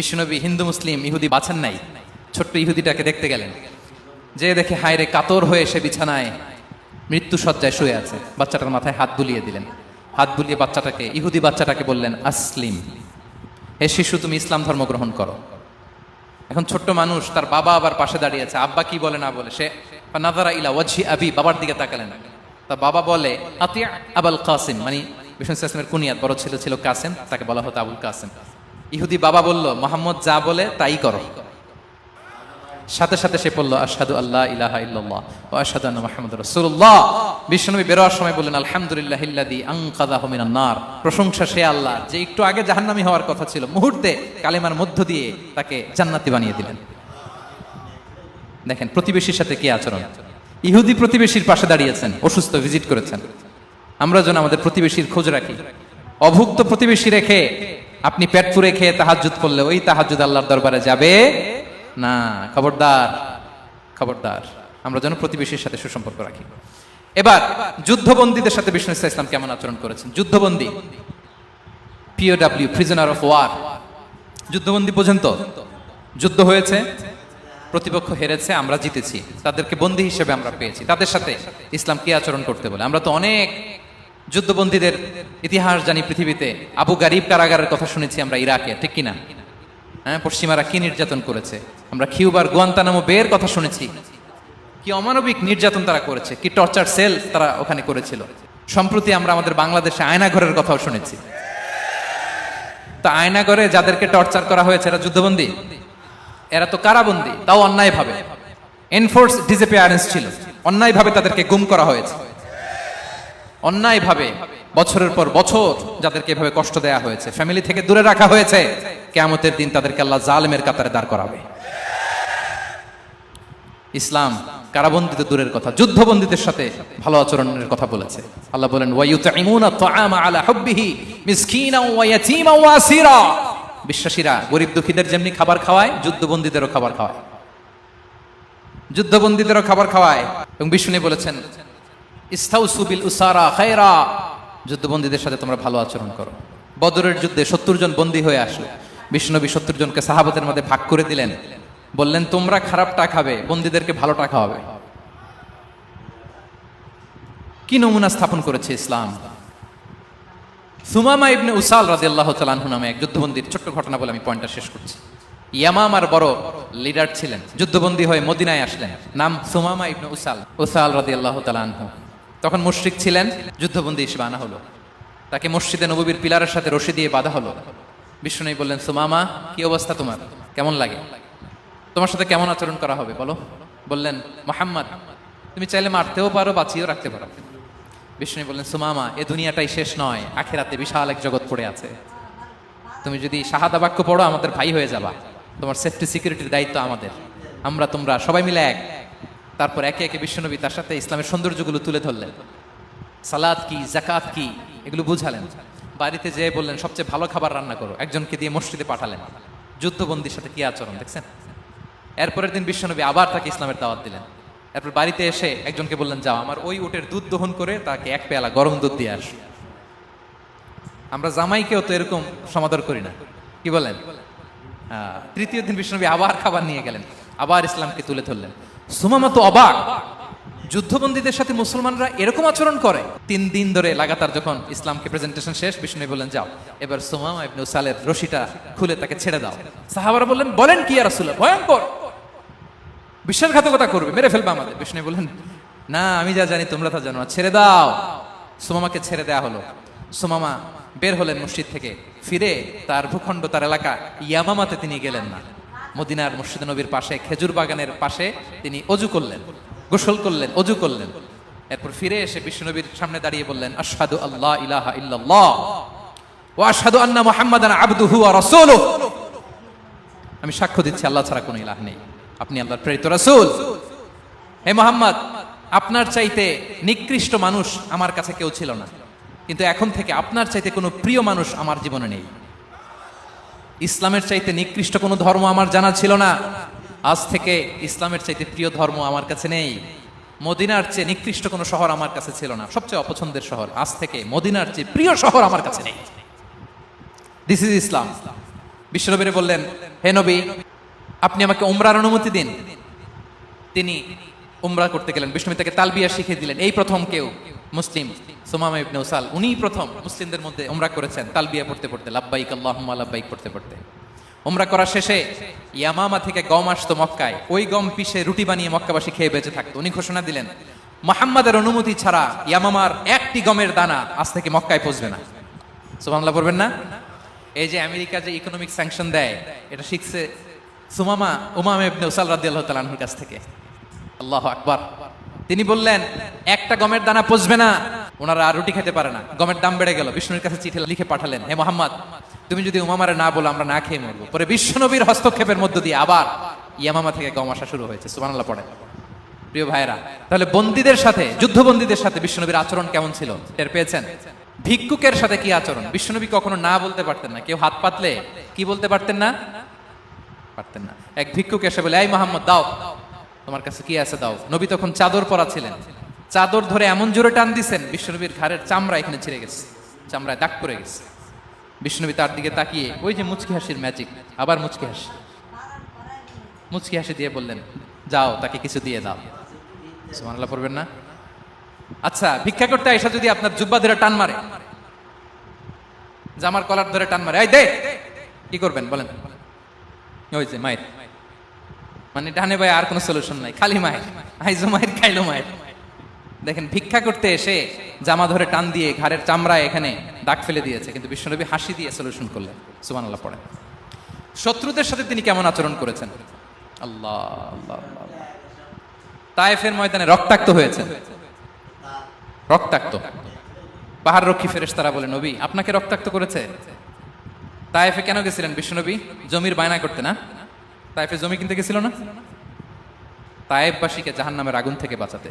বিশ্বনবী হিন্দু, মুসলিম, ইহুদি বাছেন নাই। ছোট্ট ইহুদিটাকে দেখতে গেলেন। যে দেখে হায়রে কাতর হয়ে সে বিছানায় মৃত্যু সজ্জায় শুয়ে আছে। বাচ্চাটার মাথায় হাত বুলিয়ে দিলেন। হাত বুলিয়ে বাচ্চাটাকে, ইহুদি বাচ্চাটাকে বললেন, আসলিম। হে শিশু, তুমি ইসলাম ধর্ম গ্রহণ করো। এখন ছোট্ট মানুষ, তার বাবা আবার পাশে দাঁড়িয়ে আছে। আব্বা কি বলে না বলে, সে নাজারা ইলা ওয়াজি আবি, বাবার দিকে তাকালেন। তা বাবা বলে আতিয়া আবুল কাসিম মানে বিষ্ণু কুনিয়াত, বড় ছিল ছিল কাসিম, তাকে বলা হতো আবুল কাসিম। ইহুদি বাবা বলল, মোহাম্মদ যা বলে তাই করো। সাথে সাথে সে পড়ল, আশহাদু আল্লাহ ইলাহা ইল্লাল্লাহ ও আশহাদু আন্না মুহাম্মাদুর রাসূলুল্লাহ। বিশ্বনবী বেরোয়ার সময় বললেন, আলহামদুলিল্লাহ ইল্লাযী আনকাযাহু মিনান নার। প্রশংসা সে আল্লাহ, যে একটু আগে জাহান্নামী হওয়ার কথা ছিল, মুহূর্তে কালেমার মধ্য দিয়ে তাকে জান্নাতি বানিয়ে দিলেন। দেখেন, প্রতিবেশীর সাথে কি আচরণ? ইহুদি প্রতিবেশীর পাশে দাঁড়িয়েছেন, অসুস্থ, ভিজিট করেছেন। আমরা যেন আমাদের প্রতিবেশীর খোঁজ রাখি। অভুক্ত প্রতিবেশী রেখে আপনি পেট পুরে খেয়ে তাহাজুদ করলে ওই তাহাজুদ আল্লাহর দরবারে যাবে না। খবরদার খবরদার। আমরা যেন প্রতিবেশীর সাথে সুসম্পর্ক রাখি। এবার যুদ্ধবন্দীদের সাথে বিষ্ণু ইসা ইসলাম কেমন আচরণ করেছেন? যুদ্ধবন্দী পিওডাব্লিউ প্রিজনার অফ ওয়ার যুদ্ধবন্দী পর্যন্ত যুদ্ধ হয়েছে, প্রতিপক্ষ হেরেছে, আমরা জিতেছি। তাদেরকে বন্দী হিসেবে আমরা পেয়েছি। তাদের সাথে ইসলাম কি আচরণ করতে বলে? আমরা তো অনেক যুদ্ধবন্দীদের ইতিহাস জানি পৃথিবীতে। আবু গারিব কারাগারের কথা শুনেছি আমরা ইরাকে, ঠিক কিনা? হ্যাঁ পশ্চিমারা কি নির্যাতন করেছে? আমরা কিউবার গুয়ান্তানামো বের কথা শুনেছি। কি অমানবিক নির্যাতন তারা করেছে, কি টর্চার সেল তারা ওখানে করেছিল। সম্প্রতি আমরা আমাদের বাংলাদেশে আয়নাঘরের কথাও শুনেছি। তা আয়নাঘরে যাদেরকে টর্চার করা হয়েছে, এরা যুদ্ধবন্দী? এরা তো কারাবন্দী, তাও অন্যায় ভাবে এনফোর্স ডিসঅ্যাপিয়ারেন্স ছিল অন্যায় ভাবে তাদেরকে গুম করা হয়েছে। অন্যায় ভাবে বছরের পর বছর যাদেরকে এভাবে কষ্ট দেয়া হয়েছে ফ্যামিলি থেকে দূরে রাখা হয়েছে, কেয়ামতের দিন তাদেরকে আল্লাহ জালেমের কাতারে দাঁড় করাবে। ইসলাম কারাবন্দিত দূরের কথা, যুদ্ধবন্দীদের সাথে ভালো আচরণের কথা বলেছে। আল্লাহ বলেন বিশ্বাসীরা গরিব দুঃখীদের যেমনি খাবার খাওয়ায়, যুদ্ধবন্দীদেরও খাবার খাওয়ায়। যুদ্ধবন্দীদেরও খাবার খাওয়ায়। এবং বিষ্ণু বলেছেন ইস্তাউসু বিল উসারা খায়রা। যুদ্ধবন্দীদের সাথে তোমরা ভালো আচরণ করো। বদরের যুদ্ধে সত্তর জন বন্দী হয়ে আসলো। বিষ্ণুনবী সত্তর জনকে সাহাবতের মধ্যে ভাগ করে দিলেন। বললেন, তোমরা খারাপটা খাবে, বন্দীদেরকে ভালোটা খাওয়াবে কি নমুনা স্থাপন করেছে ইসলাম? সুমামা ইবনে উসাল রাজি আল্লাহ তালাহু নামে এক যুদ্ধবন্দির ছোট্ট ঘটনা বলে আমি পয়েন্টটা শেষ করছি। ইয়ামামার বড় লিডার ছিলেন। যুদ্ধবন্দী হয়ে মদিনায় আসলেন। নাম সুমামা ইবনে উসাল। উসাল রাজি আল্লাহ তালাহু তখন মুশরিক ছিলেন, যুদ্ধবন্দী হিসেবে আনা হলো। তাকে মসজিদে নবীর পিলারের সাথে রশি দিয়ে বাঁধা হলো। বিষ্ণু বললেন, সুমামা, কি অবস্থা তোমার? কেমন লাগে? তোমার সাথে কেমন আচরণ করা হবে, বলো? বললেন, মোহাম্মদ, তুমি চাইলে মারতেও পারো, বাঁচিয়েও রাখতে পারো। বিষ্ণু বললেন, সুমামা, এ দুনিয়াটাই শেষ নয়, আখেরাতে বিশাল এক জগৎ পড়ে আছে। তুমি যদি শাহাদা বাক্য পড়ো, আমাদের ভাই হয়ে যাবা। তোমার সেফটি সিকিউরিটির দায়িত্ব আমাদের। আমরা, তোমরা সবাই মিলে এক। তারপর একে একে বিশ্বনবী তার সাথে ইসলামের সৌন্দর্যগুলো তুলে ধরলেন। সালাদ কি জাকাত কি, এগুলো বুঝালেন। বাড়িতে যেয়ে বললেন, সবচেয়ে ভালো খাবার রান্না করো। একজনকে দিয়ে মসজিদে পাঠালেন। যুদ্ধবন্দির সাথে কি আচরণ, দেখছেন? এরপরের দিন বিশ্বনবী আবার তাকে ইসলামের দাওয়াত দিলেন। এরপর বাড়িতে এসে একজনকে বললেন, যাও, আমার ওই উটের দুধ দহন করে তাকে এক পেয়ালা গরম দুধ দিয়ে আস। আমরা জামাইকেও তো এরকম সমাদর করি না। কি বলেন? তৃতীয় দিন বিশ্বনবী আবার খাবার নিয়ে গেলেন। আবার ইসলামকে তুলে ধরলেন। সুমামা তো অবাক। যুদ্ধবন্দীদের সাথে মুসলমানরা এরকম আচরণ করে। তিন দিন ধরে লাগাতার যখন ইসলামকে প্রেজেন্টেশন শেষ বিষ্ণু বললেন, যাও, এবার সুমামা ইবনে উসালের রশিটা খুলে তাকে ছেড়ে দাও। সাহাবারা বললেন, বলেন কি আর রাসূলুল্লাহ? ভয়ঙ্কর। বিশ্বাসঘাতকতা করবে, মেরে ফেলবে আমাদের। বিষ্ণু বললেন, না, আমি যা জানি তোমরা তা জানো না, ছেড়ে দাও। সুমামাকে ছেড়ে দেয়া হলো। সুমামা বের হলেন মসজিদ থেকে, ফিরে তার ভূখণ্ড, তার এলাকা ইয়ামামাতে তিনি গেলেন না। মদিনার মুর্শিদ নবীর পাশে, খেজুর বাগানের পাশে তিনি অজু করলেন, গোসল করলেন, অজু করলেন। এরপর ফিরে এসে বিশ্বনবীর সামনে দাঁড়িয়ে বললেন, আশহাদু আল্লাহ ইলাহা ইল্লাল্লাহ ওয়া আশহাদু আন্না মুহাম্মাদান আবদুহু ওয়া রাসূলুহু। আমি সাক্ষ্য দিচ্ছি, আল্লাহ ছাড়া কোনো ইলাহ নেই। আপনি আল্লাহর প্রেরিত রাসূল। হে মোহাম্মদ, আপনার চাইতে নিকৃষ্ট মানুষ আমার কাছে কেউ ছিল না। কিন্তু এখন থেকে আপনার চাইতে কোনো প্রিয় মানুষ আমার জীবনে নেই। ইসলামের চাইতে নিকৃষ্ট কোনো ধর্ম আমার জানা ছিল না। আজ থেকে ইসলামের চাইতে প্রিয় ধর্ম আমার কাছে নেই। মদিনার চেয়ে নিকৃষ্ট কোনো শহর আমার কাছে ছিল না। সবচেয়ে অপছন্দের শহর আজ থেকে মদিনার চেয়ে প্রিয় শহর আমার কাছে নেই। দিস ইজ ইসলাম বিশ্বনবীরে বললেন, হে নবী, আপনি আমাকে উমরার অনুমতি দিন। তিনি উমরা করতে গেলেন। বিষ্ণু তাকে তালবিয়া শিখিয়ে দিলেন। এই প্রথম কেউ মুসলিম, সুমামা ইবনে উসাল। উনিই প্রথম মুসলিমদের মধ্যে উমরা করেছেন তালবিয়া পড়তে পড়তে। লাব্বাইক আল্লাহুম্মা, লাব্বাইক পড়তে পড়তে। উমরা করা শেষে ইয়ামামা থেকে গম আসতো মক্কায়। ওই গম পিষে রুটি বানিয়ে মক্কাবাসী খেয়ে বেঁচে থাকতো। উনি ঘোষণা দিলেন, মোহাম্মদের অনুমতি ছাড়া ইয়ামামার একটি গমের দানা আজ থেকে মক্কায় পৌঁছবে না। সুবহানাল্লাহ, পড়বেন না? এই যে আমেরিকা যে ইকোনমিক স্যাংশন দেয়, এটা শিখছে সুমামা, উমাম ইবনে উসাল রাদিয়াল্লাহু তাআলা আনহুর কাছ থেকে। আল্লাহ আকবার। তিনি বললেন, একটা গমের দানা পচবে না। ওনারা আর রুটি খেতে পারে না। গমের দাম বেড়ে গেল। বিষ্ণুর কাছে চিঠি লিখে পাঠালেন, হে মোহাম্মদ, তুমি যদি উমামারে না বলো, আমরা না খেয়ে মরবো। পরে বিশ্বনবীর হস্তক্ষেপের মধ্য দিয়ে আবার ইয়ামামা থেকে গম আসা শুরু হয়েছে। সুবহানাল্লাহ পড়ে প্রিয় ভাইরা তাহলে বন্দীদের সাথে, যুদ্ধবন্দীদের সাথে বিশ্বনবীর আচরণ কেমন ছিল? টের পেয়েছেন? ভিক্ষুকের সাথে কি আচরণ? বিশ্বনবী কখনো না বলতে পারতেন না। কেউ হাত পাতলে কি বলতে পারতেন না? পারতেন না। এক ভিক্ষুক এসে বলে, এই মোহাম্মদ, দাও। তোমার কাছে কি আছে দাও? নবী তখন চাদর পরা ছিলেন চাদর ধরে এমন জোরে টান দিছেন বিশ্বনবীর ঘাড়ের চামড়া এখানে ছিঁড়ে গেছে, চামড়ায় দাগ পড়ে গেছে। বিষ্ণুবী তার দিকে তাকিয়ে, ওই যে মুচকি হাসির ম্যাজিক আবার মুচকি হাসি। মুচকি হাসি দিয়ে বললেন, যাও, তাকে কিছু দিয়ে দাও। সুবহানাল্লাহ পড়বেন না? আচ্ছা ভিক্ষা করতে আইসা যদি আপনার জুব্বা ধরে টান মারে, জামার কলার ধরে টান মারে, এই দে! কি করবেন বলেন? ওই যে, মায়ের। মানে ডানে ভাই আর কোনো সলিউশন নাই, খালি মায়ের। আইজো মায়ের, খাইলো মায়ের। দেখেন, ভিক্ষা করতে এসে জামা ধরে টান দিয়ে ঘাড়ের চামড়ায় এখানে দাগ ফেলে দিয়েছে, কিন্তু বিশ্বনবী হাসি দিয়ে সলিউশন করলেন। সুবান আল্লাহ পড়ে শত্রুদের সাথে তিনি কেমন আচরণ করেছেন? আল্লাহ আল্লাহ ময়দানে রক্তাক্ত হয়েছেন। রক্তাক্ত। পাহাড় রক্ষী ফেরেস তারা বলে, নবী, আপনাকে রক্তাক্ত করেছে? তায়েফে কেন গেছিলেন বিশ্বনবী? জমির বায়না করতে না? তায়েফে জমি কিনতে গেছিল না? তায়েববাসীকে জাহান নামের আগুন থেকে বাঁচাতে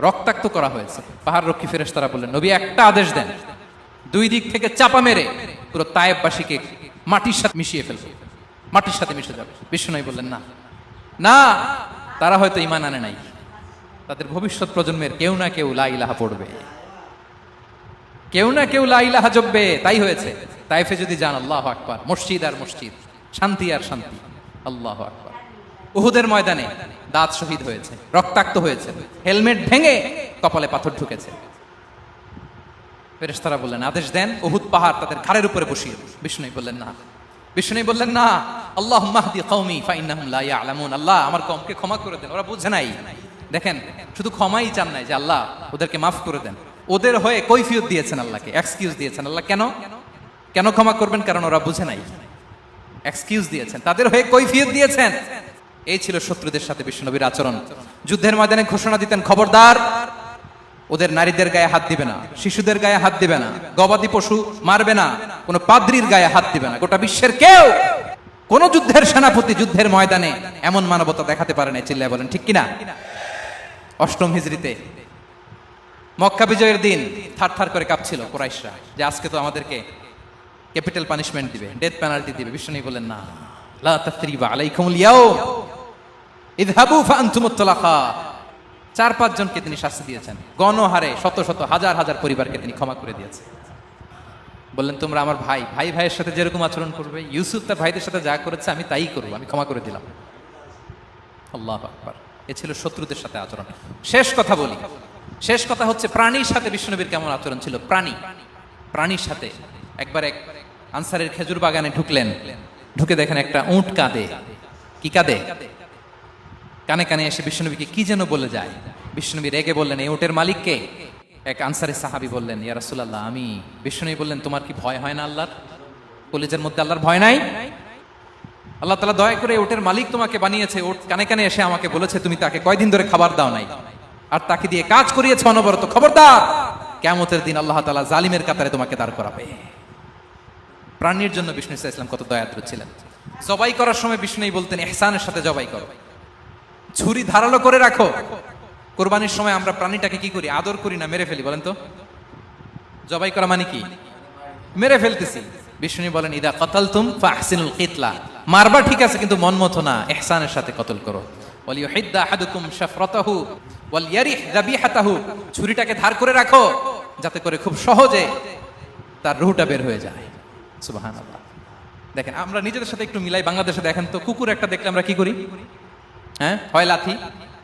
রক্তাক্ত করা হয়েছে। পাহাড় রক্ষী ফেরেস তারা বললেন, নবী, একটা আদেশ দেন। দুই দিক থেকে চাপা মেরে পুরো তায়েববাসীকে মাটির সাথে মিশিয়ে ফেলবে। মাটির সাথে মিশে যাবে। বিষ্ণু বললেন, না। না, তারা হয়তো ইমান আনে নাই। তাদের ভবিষ্যৎ প্রজন্মের কেউ না কেউ লা ইলাহা পড়বে। কেউ না কেউ লা ইলাহা জপবে। তাই হয়েছে। তাইফে যদি যান, আল্লাহ আকবার। মসজিদ আর মসজিদ, শান্তি আর শান্তি। আল্লাহ আকবার। উহুদের ময়দানে দাঁত শহীদ হয়েছে, রক্তাক্ত হয়েছে, হেলমেট ভেঙে কপালে পাথর ঢুকেছে। ফেরেশতারা বললেন, আদেশ দেন, উহুদ পাহাড় তাদের ঘাড়ের উপরে বসিয়ে দিন। বিষ্ণু বললেন, না। বিষ্ণু বললেন, না। আল্লাহ মাহদি কওমি ফাইন্নাহুম লা ইয়ালামুন। আল্লাহ আমার কমকে ক্ষমা করে দেন। ওরা বুঝে নাই। দেখেন, শুধু ক্ষমাই চান নাই যে আল্লাহ ওদেরকে মাফ করে দেন। ওদের হয়ে কৈফিয়ত দিয়েছেন আল্লাহকে এক্সকিউজ দিয়েছেন। আল্লাহ কেন? কেন ক্ষমা করবেন? কারণ ওরা বুঝে নাই। এক্সকিউজ দিয়েছেন। তাদের হয়ে কৈফিয়ত দিয়েছেন। এই ছিল শত্রুদের সাথে বিশ্বনবীর আচরণ। যুদ্ধের ময়দানে ঘোষণা দিতেন, খবরদার, ওদের নারীদের গায়ে হাত দিবে না, শিশুদের গায়ে হাত দিবে না, গবাদি পশু মারবে না, কোনো পাদ্রির গায়ে হাত দিবে না, গোটা বিশ্বের কেউ কোন যুদ্ধের সেনাপতি যুদ্ধের ময়দানে এমন মানবতা দেখাতে পারে না চিল্লায় বলেন, ঠিক কিনা? অষ্টম হিজড়িতে মক্কা বিজয়ের দিন থার থার করে কাঁপছিল কোরাইশরা, যে আজকে তো আমাদেরকে ক্যাপিটাল পানিশমেন্ট দিবে, ডেথ পেনাল্টি দিবে বিষ্ণু বললেন, না তিনি শাস্তি দিয়েছেন। গণহারে শত শত, হাজার হাজার পরিবারকে তিনি ক্ষমা করে দিয়েছেন। বললেন, তোমরা আমার ভাই। ভাই, ভাইয়ের সাথে যেরকম আচরণ করবে ইউসুফ তার ভাইদের সাথে যা করেছে, আমি তাই করব, আমি ক্ষমা করে দিলাম। আল্লাহ এ ছিল শত্রুদের সাথে আচরণ। শেষ কথা বলি। শেষ কথা হচ্ছে, প্রাণীর সাথে বিষ্ণুনবীর কেমন আচরণ ছিল? প্রাণী। প্রাণীর সাথে। একবার এক আনসারের খেজুর বাগানে ঢুকলেন। ঢুকে দেখেন একটা উট কাঁদে। কি কাঁদে? কানে কানে এসে বিষ্ণুনবীকে কি যেন বলে যায়। বিষ্ণুনবী রেগে বললেন এই উটের মালিককে এক আনসারি সাহাবি বললেন, ইয়া রাসূলুল্লাহ, আমি। বিষ্ণুনবী বললেন, তোমার কি ভয় হয় না আল্লাহর? কলেজের মধ্যে আল্লাহর ভয় নাই? আল্লাহ তালা দয়া করে ওটের মালিক তোমাকে বানিয়েছে। ওট কানে কানে এসে আমাকে বলেছে, তুমি তাকে কয়দিন ধরে খাবার দাও নাই? আর তাকে দিয়ে কাজ করিয়েছে অনবরত। খবরদার! কেমতের দিন আল্লাহ তালা জালিমের কাতারে তোমাকে দাঁড় করাবে। প্রাণীর জন্য বিষ্ণু ইসা ইসলাম কত দয়াদ্র ছিলেন। জবাই করার সময় বিষ্ণুই বলতেন, এহসানের সাথে জবাই করো। ছুরি ধারালো করে রাখো। কোরবানির সময় আমরা প্রাণীটাকে কি করি? আদর করি না, মেরে ফেলি, বলেন তো? জবাই করা মানে কি? মেরে ফেলতেছি। বিষ্ণু বলেন, ইদা কতাল তুম ফাহসিনুল কিতলা। মারবা ঠিক আছে, কিন্তু মন মতো না, এহসানের সাথে কতল করো। ওয়াল ইউহিদ্দা আহাদুকুম শাফরাতাহু ওয়াল ইয়ারিহ যাবিহাতাহু। ছুরিটাকে ধার করে রাখো, যাতে করে খুব সহজে তার রুহটা বের হয়ে যায়। সুবহানাল্লাহ। দেখেন, আমরা নিজেদের সাথে একটু মিলাই বাংলাদেশে দেখেন তো, কুকুর একটা দেখলে আমরা কি করি? হ্যাঁ? হয় লাথি,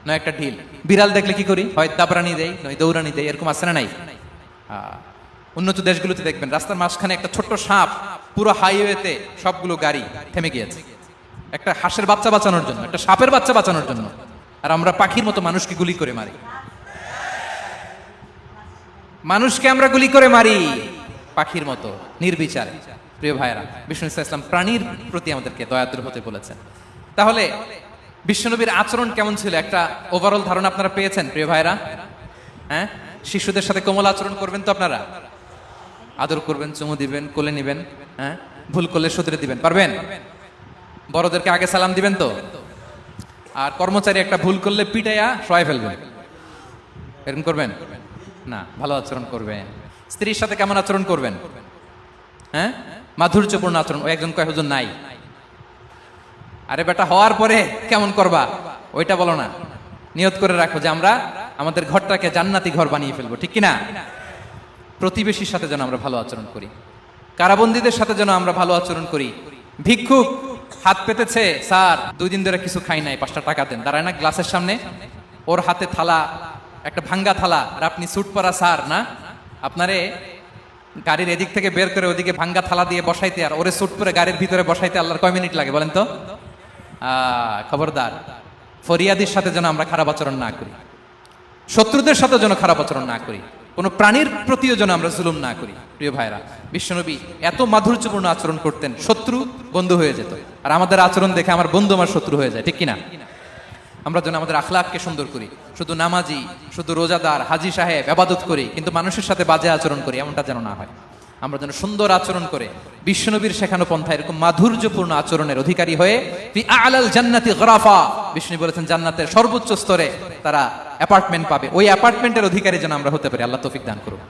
নয় একটা ঢিল। বিড়াল দেখলে কি করি? হয় দাবরানি দেয় নয় দৌড়ানি দেয় এরকম আছে না নাই? উন্নত দেশগুলোতে দেখবেন, রাস্তার মাঝখানে একটা ছোট্ট সাপ, পুরো হাইওয়েতে সবগুলো গাড়ি থেমে গিয়েছে। একটা হাঁসের বাচ্চা বাঁচানোর জন্য, একটা সাপের বাচ্চা বাঁচানোর জন্য। আর আমরা পাখির মতো মানুষকে গুলি করে মারি। মানুষকে আমরা গুলি করে মারি, পাখির মতো, নির্বিচারে। প্রিয় ভাইরা বিষ্ণু ইসলাম প্রাণীর প্রতি আমাদেরকে দয়াতুর হতে বলেছেন। তাহলে বিশ্বনবীর আচরণ কেমন ছিল? একটা ওভারঅল ধারণা আপনারা পেয়েছেন, প্রিয় ভাইরা হ্যাঁ? শিশুদের সাথে কোমল আচরণ করবেন তো আপনারা? আদর করবেন, চুমু দিবেন, কোলে নিবেন হ্যাঁ? ভুল করলে শুধরে দিবেন, পারবেন? বড়দেরকে আগে সালাম দিবেন তো? আর কর্মচারী একটা ভুল করলে পিটাইয়া সরাই ফেলবেন। এরকম করবেন? না, ভালো আচরণ করবেন। স্ত্রীর সাথে কেমন আচরণ করবেন? হ্যাঁ? মাধুর্যপূর্ণ আচরণ। ও একজন কয়, হুজুর, নাই। আরে বেটা, হওয়ার পরে কেমন করবা? ওইটা বলো না। নিয়ত করে রাখো যে আমরা আমাদের ঘরটাকে জান্নাতি ঘর বানিয়ে ফেলব, ঠিক কিনা? প্রতিবেশীর সাথে যেন আমরা ভালো আচরণ করি, কারাবন্দীদের সাথে যেন আমরা ভালো আচরণ করি। ভিক্ষুক, হাত পেতেছে? স্যার, দুই দিন ধরে কিছু খাই নাই, পাঁচটা টাকা দেন। দাঁড়ায় না, গ্লাসের সামনে, ওর হাতে থালা, একটা ভাঙ্গা থালা, আর আপনি স্যুট পরা স্যার, না? আপনারে গাড়ির এদিক থেকে বের করে ওদিকে ভাঙ্গা থালা দিয়ে বসাইতে আর ওরে স্যুট করে গাড়ির ভিতরে বসাইতে আল্লাহর কয় মিনিট লাগে বলেন তো? খবরদার। ফরিয়াদির সাথে যেন আমরা খারাপ আচরণ না করি। শত্রুদের সাথে যেন খারাপ আচরণ না করি। কোনো প্রাণীর প্রতিও যেন আমরা জুলুম না করি। প্রিয় ভাইরা, বিশ্বনবী এত মাধুর্যপূর্ণ আচরণ করতেন, শত্রু বন্ধু হয়ে যেত। আর আমাদের আচরণ দেখে আমার বন্ধু আমার শত্রু হয়ে যায়, ঠিক কিনা? আমরা যেন আমাদের আখলাককে সুন্দর করি। শুধু নামাজি, শুধু রোজাদার, হাজি সাহেব, আবাদত করি, কিন্তু মানুষের সাথে বাজে আচরণ করি, এমনটা যেন না হয়। আমরা যেন সুন্দর আচরণ করে, বিশ্বনবীর শেখানো পন্থা এরকম মাধুর্যপূর্ণ আচরণের অধিকারী হয়ে আলাল জান্নাতি গরাফা, বিষ্ণু বলেছেন জান্নাতের সর্বোচ্চ স্তরে তারা অ্যাপার্টমেন্ট পাবে। ওই অ্যাপার্টমেন্টের অধিকারী যেন আমরা হতে পারি, আল্লাহ তৌফিক দান করুন